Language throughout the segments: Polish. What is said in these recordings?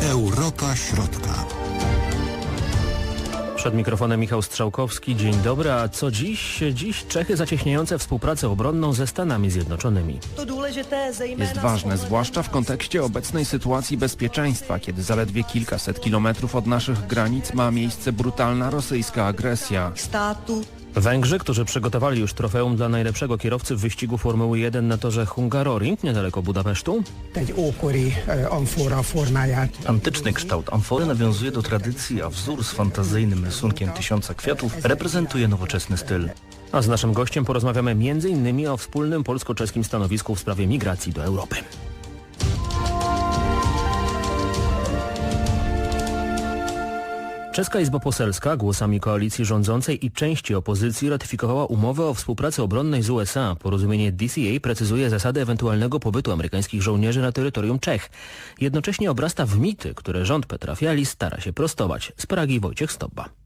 Europa Środka. Przed mikrofonem Michał Strzałkowski. Dzień dobry. A co dziś? Dziś Czechy zacieśniające współpracę obronną ze Stanami Zjednoczonymi. Jest ważne, zwłaszcza w kontekście obecnej sytuacji bezpieczeństwa, kiedy zaledwie kilkaset kilometrów od naszych granic ma miejsce brutalna rosyjska agresja. Węgrzy, którzy przygotowali już trofeum dla najlepszego kierowcy w wyścigu Formuły 1 na torze Hungaroring niedaleko Budapesztu. formáját. Antyczny kształt amfory nawiązuje do tradycji, a wzór z fantazyjnym rysunkiem tysiąca kwiatów reprezentuje nowoczesny styl. A z naszym gościem porozmawiamy m.in. o wspólnym polsko-czeskim stanowisku w sprawie migracji do Europy. Czeska Izba Poselska głosami koalicji rządzącej i części opozycji ratyfikowała umowę o współpracy obronnej z USA. Porozumienie DCA precyzuje zasady ewentualnego pobytu amerykańskich żołnierzy na terytorium Czech. Jednocześnie obrasta w mity, które rząd Petra Fiali stara się prostować. Z Pragi Wojciech Stopba.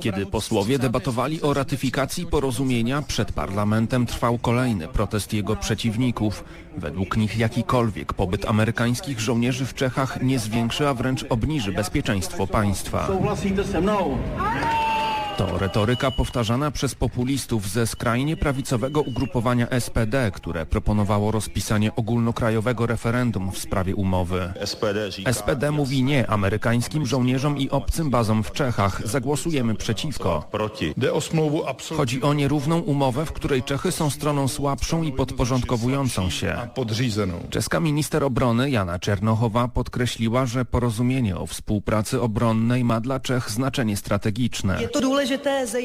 Kiedy posłowie debatowali o ratyfikacji porozumienia, przed parlamentem trwał kolejny protest jego przeciwników. Według nich jakikolwiek pobyt amerykańskich żołnierzy w Czechach nie zwiększy, a wręcz obniży bezpieczeństwo państwa. To retoryka powtarzana przez populistów ze skrajnie prawicowego ugrupowania SPD, które proponowało rozpisanie ogólnokrajowego referendum w sprawie umowy. SPD mówi nie amerykańskim żołnierzom i obcym bazom w Czechach. Zagłosujemy przeciwko. Chodzi o nierówną umowę, w której Czechy są stroną słabszą i podporządkowującą się. Czeska minister obrony Jana Czernochowa podkreśliła, że porozumienie o współpracy obronnej ma dla Czech znaczenie strategiczne.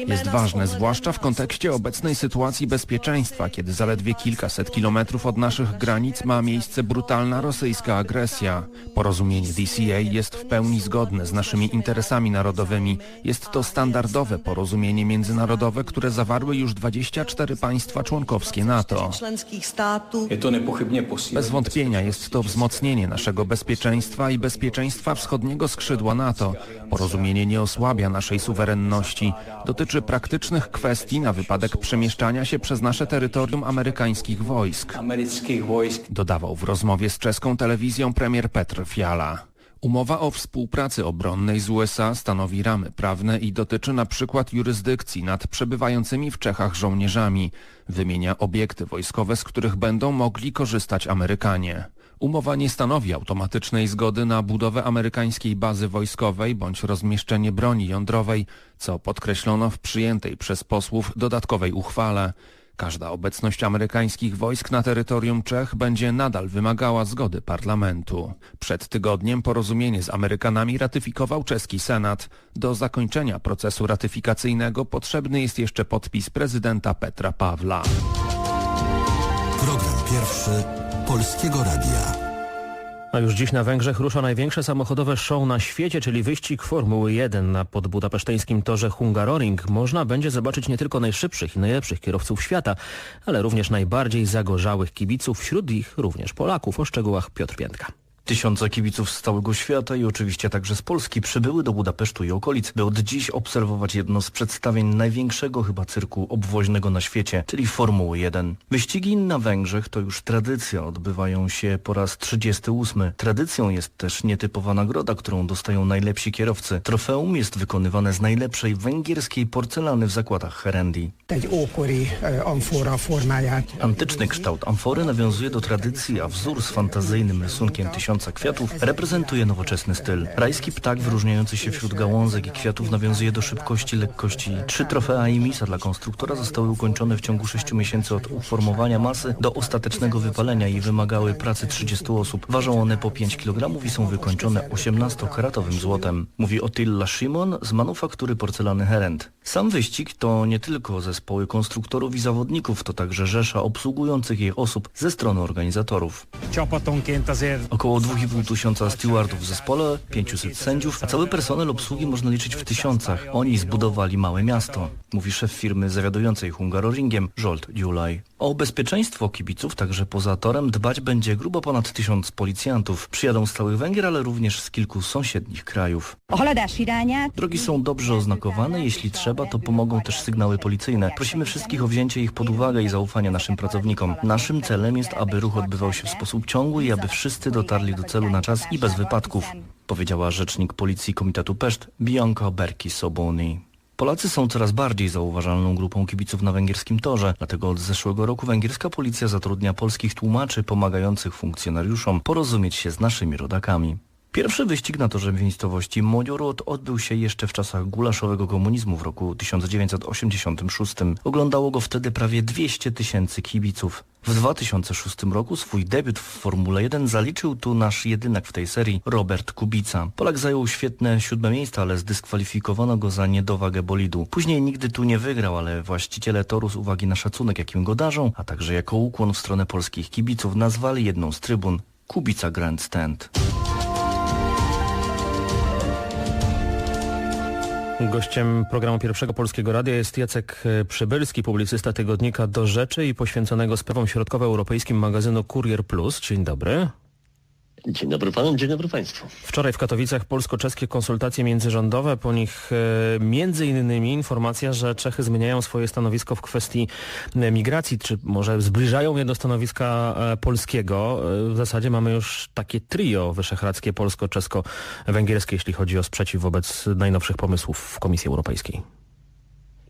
Jest ważne, zwłaszcza w kontekście obecnej sytuacji bezpieczeństwa, kiedy zaledwie kilkaset kilometrów od naszych granic ma miejsce brutalna rosyjska agresja. Porozumienie DCA jest w pełni zgodne z naszymi interesami narodowymi. Jest to standardowe porozumienie międzynarodowe, które zawarły już 24 państwa członkowskie NATO. Bez wątpienia jest to wzmocnienie naszego bezpieczeństwa i bezpieczeństwa wschodniego skrzydła NATO. Porozumienie nie osłabia naszej suwerenności. Dotyczy praktycznych kwestii na wypadek przemieszczania się przez nasze terytorium amerykańskich wojsk. Dodawał w rozmowie z czeską telewizją premier Petr Fiala. Umowa o współpracy obronnej z USA stanowi ramy prawne i dotyczy na przykład jurysdykcji nad przebywającymi w Czechach żołnierzami. Wymienia obiekty wojskowe, z których będą mogli korzystać Amerykanie. Umowa nie stanowi automatycznej zgody na budowę amerykańskiej bazy wojskowej bądź rozmieszczenie broni jądrowej, co podkreślono w przyjętej przez posłów dodatkowej uchwale. Każda obecność amerykańskich wojsk na terytorium Czech będzie nadal wymagała zgody parlamentu. Przed tygodniem porozumienie z Amerykanami ratyfikował czeski Senat. Do zakończenia procesu ratyfikacyjnego potrzebny jest jeszcze podpis prezydenta Petra Pawla. Pierwszy Polskiego Radia. A już dziś na Węgrzech rusza największe samochodowe show na świecie, czyli wyścig Formuły 1 na podbudapeszteńskim torze Hungaroring. Można będzie zobaczyć nie tylko najszybszych i najlepszych kierowców świata, ale również najbardziej zagorzałych kibiców, wśród ich również Polaków. O szczegółach Piotr Piętka. Tysiące kibiców z całego świata i oczywiście także z Polski przybyły do Budapesztu i okolic, by od dziś obserwować jedno z przedstawień największego chyba cyrku obwoźnego na świecie, czyli Formuły 1. Wyścigi na Węgrzech to już tradycja, odbywają się po raz 38. Tradycją jest też nietypowa nagroda, którą dostają najlepsi kierowcy. Trofeum jest wykonywane z najlepszej węgierskiej porcelany w zakładach Herendi. Formáját. Antyczny kształt amfory nawiązuje do tradycji, a wzór z fantazyjnym rysunkiem tysiąca kwiatów reprezentuje nowoczesny styl. Rajski ptak wyróżniający się wśród gałązek i kwiatów nawiązuje do szybkości, lekkości. Trzy trofea Imisa dla konstruktora zostały ukończone w ciągu 6 miesięcy od uformowania masy do ostatecznego wypalenia i wymagały pracy 30 osób. Ważą one po 5 kg i są wykończone 18-karatowym złotem. Mówi Ottilla Szymon z manufaktury porcelany Herend. Sam wyścig to nie tylko zespoły konstruktorów i zawodników, to także rzesza obsługujących ich osób ze strony organizatorów. Około 2,5 tysiąca stewardów w zespole, 500 sędziów, a cały personel obsługi można liczyć w tysiącach. Oni zbudowali małe miasto, mówi szef firmy zawiadującej Hungaroringiem, Żolt Julaj. O bezpieczeństwo kibiców, także poza torem, dbać będzie grubo ponad tysiąc policjantów. Przyjadą z całych Węgier, ale również z kilku sąsiednich krajów. Drogi są dobrze oznakowane, jeśli trzeba, to pomogą też sygnały policyjne. Prosimy wszystkich o wzięcie ich pod uwagę i zaufanie naszym pracownikom. Naszym celem jest, aby ruch odbywał się w sposób ciągły i aby wszyscy dotarli do celu na czas i bez wypadków, powiedziała rzecznik Policji Komitetu Peszt Bianca Berki-Soboni. Polacy są coraz bardziej zauważalną grupą kibiców na węgierskim torze, dlatego od zeszłego roku węgierska policja zatrudnia polskich tłumaczy pomagających funkcjonariuszom porozumieć się z naszymi rodakami. Pierwszy wyścig na torze miejscowości Mojorod odbył się jeszcze w czasach gulaszowego komunizmu w roku 1986. Oglądało go wtedy prawie 200 tysięcy kibiców. W 2006 roku swój debiut w Formule 1 zaliczył tu nasz jedynak w tej serii, Robert Kubica. Polak zajął świetne siódme miejsce, ale zdyskwalifikowano go za niedowagę bolidu. Później nigdy tu nie wygrał, ale właściciele toru z uwagi na szacunek, jakim go darzą, a także jako ukłon w stronę polskich kibiców nazwali jedną z trybun Kubica Grandstand. Gościem programu Pierwszego Polskiego Radia jest Jacek e, Przybylski, publicysta tygodnika Do Rzeczy i poświęconego sprawom środkowoeuropejskim magazynu Kurier Plus. Dzień dobry. Dzień dobry panu, dzień dobry państwu. Wczoraj w Katowicach polsko-czeskie konsultacje międzyrządowe, po nich e, między innymi informacja, że Czechy zmieniają swoje stanowisko w kwestii e, migracji, czy może zbliżają je do stanowiska e, polskiego. W zasadzie mamy już takie trio wyszehradzkie polsko-czesko-węgierskie, jeśli chodzi o sprzeciw wobec najnowszych pomysłów Komisji Europejskiej.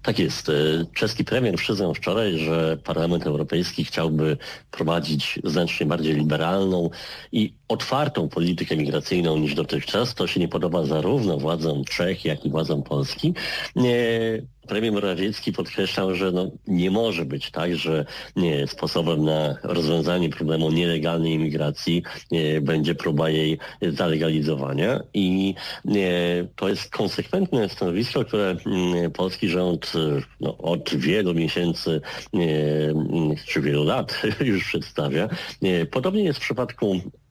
Tak jest. E, Czeski premier przyznał wczoraj, że Parlament Europejski chciałby prowadzić znacznie bardziej liberalną i otwartą politykę migracyjną niż dotychczas. To się nie podoba zarówno władzom Czech, jak i władzom Polski. E, Premier Morawiecki podkreślał, że no, nie może być tak, że nie, sposobem na rozwiązanie problemu nielegalnej imigracji nie, będzie próba jej zalegalizowania i nie, to jest konsekwentne stanowisko, które mm, polski rząd e, no, od wielu miesięcy nie, mm, czy wielu lat już przedstawia. Nie, Podobnie jest w przypadku e,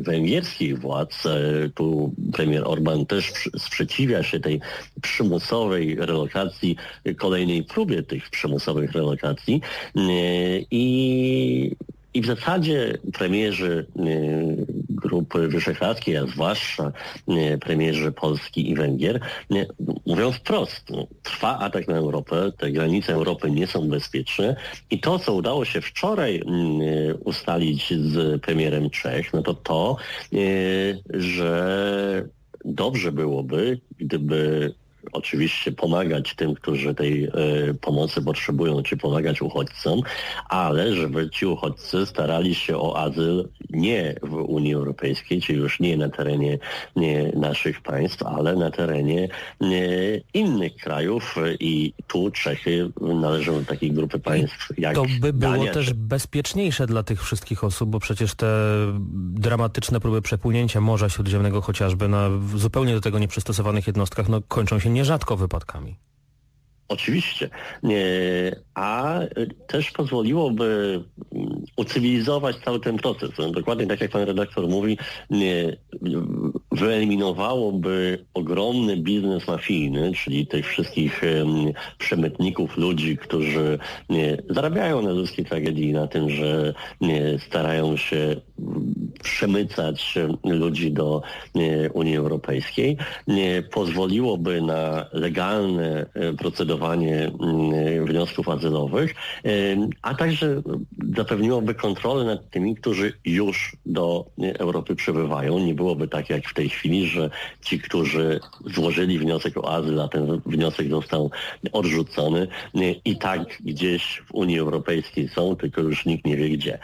węgierskich władz, e, tu premier Orban też sprzeciwia się tej przymusowej relokacji, e, kolejnej próbie tych przymusowych relokacji. E, i, i w zasadzie premierzy e, grupy wyszehradzkiej, a zwłaszcza e, premierzy Polski i Węgier e, mówią wprost, no, trwa atak na Europę, te granice Europy nie są bezpieczne i to, co udało się wczoraj ustalić z premierem Czech, no to to, że dobrze byłoby, gdyby oczywiście pomagać tym, którzy tej e, pomocy potrzebują, czy pomagać uchodźcom, ale żeby ci uchodźcy starali się o azyl nie w Unii Europejskiej, czyli już nie na terenie nie, naszych państw, ale na terenie nie, innych krajów. E, i tu Czechy należą do takiej grupy państw jak To by było Dania, też czy bezpieczniejsze dla tych wszystkich osób, bo przecież te dramatyczne próby przepłynięcia Morza Śródziemnego chociażby na zupełnie do tego nieprzystosowanych jednostkach no, kończą się nierzadko wypadkami. Oczywiście. A y, też pozwoliłoby mm, ucywilizować cały ten proces. No, Dokładnie tak jak pan redaktor mówi, y, wyeliminowałoby ogromny biznes mafijny, czyli tych wszystkich em, przemytników ludzi, którzy zarabiają na ludzkiej tragedii na tym, że starają się mm, przemycać em, ludzi do nie, Unii Europejskiej. Nie, pozwoliłoby na legalne e, procedowanie wniosków azylowych, a także zapewniłoby kontrolę nad tymi, którzy już do Europy przybywają. Nie byłoby tak jak w tej chwili, że ci, którzy złożyli wniosek o azyl, a ten wniosek został odrzucony, i tak gdzieś w Unii Europejskiej są, tylko już nikt nie wie gdzie.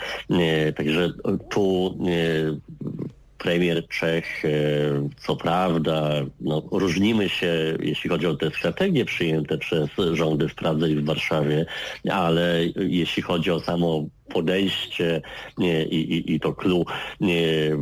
Także tu premier Czech, e, co prawda, no, różnimy się, jeśli chodzi o te strategie przyjęte przez rządy w Pradze i w Warszawie, ale jeśli chodzi o samo podejście nie, i, i, i to clue nie,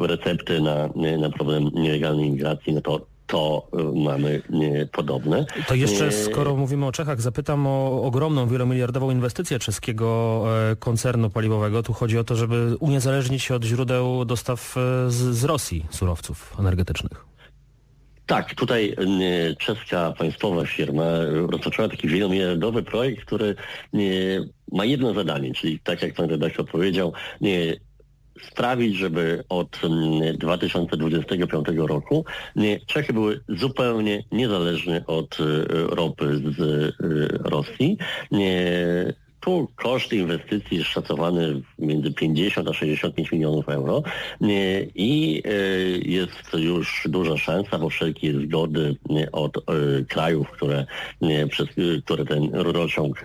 recepty na, nie, na problem nielegalnej imigracji, no to to e, mamy nie, podobne. To jeszcze, Nie, skoro mówimy o Czechach, zapytam o ogromną, wielomiliardową inwestycję czeskiego e, koncernu paliwowego. Tu chodzi o to, żeby uniezależnić się od źródeł dostaw e, z, z Rosji surowców energetycznych. Tak, tutaj y, czeska państwowa firma rozpoczęła taki wielomiliardowy projekt, który y, ma jedno zadanie, czyli tak jak pan redaktor powiedział, y, sprawić, żeby od mm, 2025 roku nie, Czechy były zupełnie niezależne od y, ropy z y, Rosji. Tu koszt inwestycji jest szacowany między 50 a 65 milionów euro i y, jest już duża szansa, bo wszelkie zgody od krajów, które, przez które ten rurociąg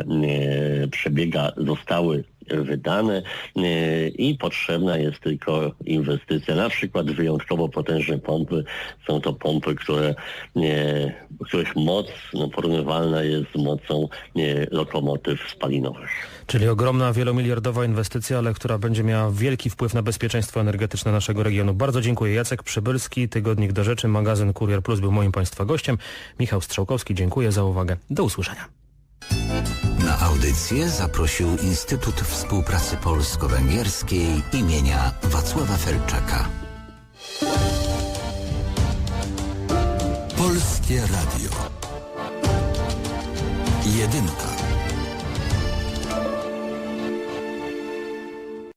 przebiega, zostały wydane e, i potrzebna jest tylko inwestycja. Na przykład wyjątkowo potężne pompy. Są to pompy, które, e, których moc no, porównywalna jest z mocą e, lokomotyw spalinowych. Czyli ogromna, wielomiliardowa inwestycja, ale która będzie miała wielki wpływ na bezpieczeństwo energetyczne naszego regionu. Bardzo dziękuję. Jacek Przybylski, Tygodnik do Rzeczy, magazyn Kurier Plus był moim Państwa gościem. Michał Strzałkowski, dziękuję za uwagę. Do usłyszenia. Na audycję zaprosił Instytut Współpracy Polsko-Węgierskiej imienia Wacława Felczaka. Polskie Radio. Jedynka.